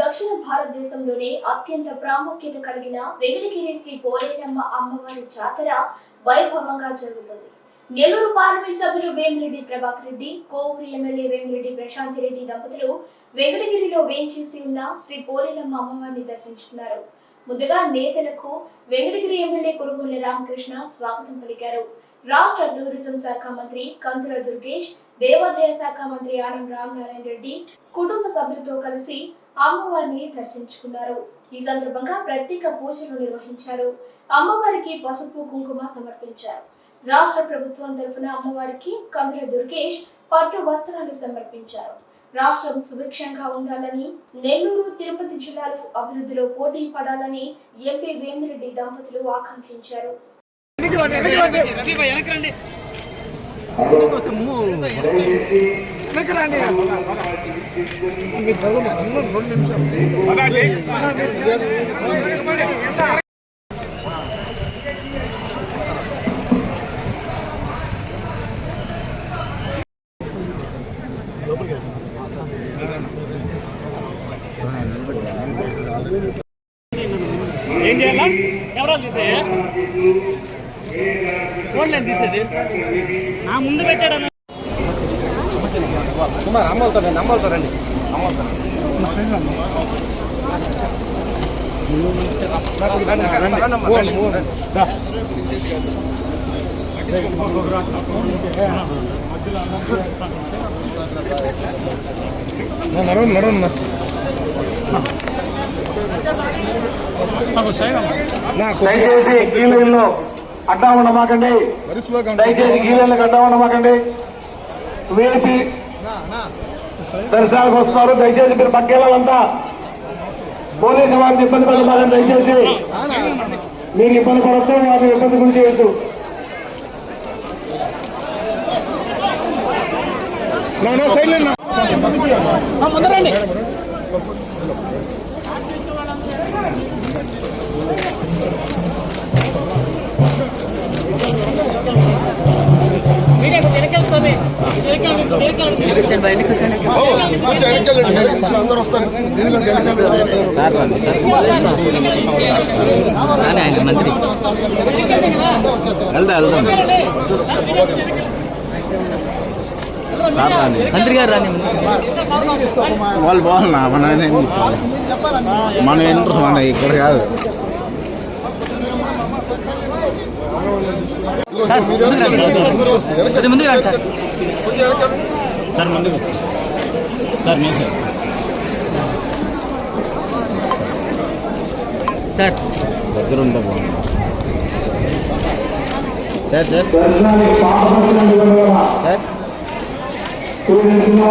దక్షిణ భారతదేశంలోనే అత్యంత ప్రాముఖ్యత కలిగిన వెంకటగిరి శ్రీ పోలేరమ్మ అమ్మవారి జాతర వైభవంగా జరుగుతుంది. నెల్లూరు పార్లమెంట్ సభ్యులు వేమిరెడ్డి ప్రభాకర్ రెడ్డి కోవూరు ఎమ్మెల్యే వేమిరెడ్డి ప్రశాంత్ రెడ్డి దంపతులు వెంకటగిరిలో వేంచేసి ఉన్న శ్రీ పోలేరమ్మ అమ్మవారిని దర్శించుకున్నారు. ముందుగా నేతలకు వెంకటగిరి ఎమ్మెల్యే కురుగుల రామకృష్ణ స్వాగతం పలికారు. రాష్ట్ర టూరిజం శాఖ మంత్రి కంతుల దుర్గేష్ దేవాదాయ శాఖ మంత్రి ఆనం రామనారాయణ రెడ్డి కుటుంబ సభ్యులతో కలిసి అమ్మవారిని దర్శించుకున్నారు. ఈ సందర్భంగా ప్రత్యేక పూజలు నిర్వహించారు. అమ్మవారికి పసుపు కుంకుమ సమర్పించారు. రాష్ట్ర ప్రభుత్వం తరఫున అమ్మవారికి కందుల దుర్గేష్ పట్టు వస్త్రాలు సమర్పించారు. రాష్ట్రం సుభిక్షంగా ఉండాలని నెల్లూరు తిరుపతి జిల్లాలు అభివృద్ధిలో పోటీ పడాలని ఎంపీ వేమిరెడ్డి దంపతులు ఆకాంక్షించారు. ఏం చేయాలా? ఎవరాలు తీసేయ? ఫోన్ నేను తీసేది? నా ముందు పెట్టాడన్న సుమారు అమ్మవుతారండి అమ్మవుతారండి నడవండి నడవండి నాకు దయచేసి గీలైన్లో అడ్డా ఉండమాకండి. దయచేసి గీలైన్లకు అడ్డా ఉండమాకండి. వీఐపీ దర్శనానికి వస్తున్నారు. దయచేసి మీరు పక్కేళ్ళంతా పోలీసు వారిని ఇబ్బంది పడతారని దయచేసి మీరు ఇబ్బంది పడద్దు వారిని ఇబ్బంది గురి చేయొద్దు. ముందరండి రండి సార్ నానే ఆయన మంత్రి. వెళ్దా వెళ్దాం. మంత్రి గారు రాని. వాళ్ళు బాగున్నా మన మనం ఎంటర్ మన ఇక్కడ కాదు. ముందు సార్ సార్ ముందు సార్ మీకు సార్. దగ్గర ఉంటే సార్ సార్? సార్. టూరిజంలో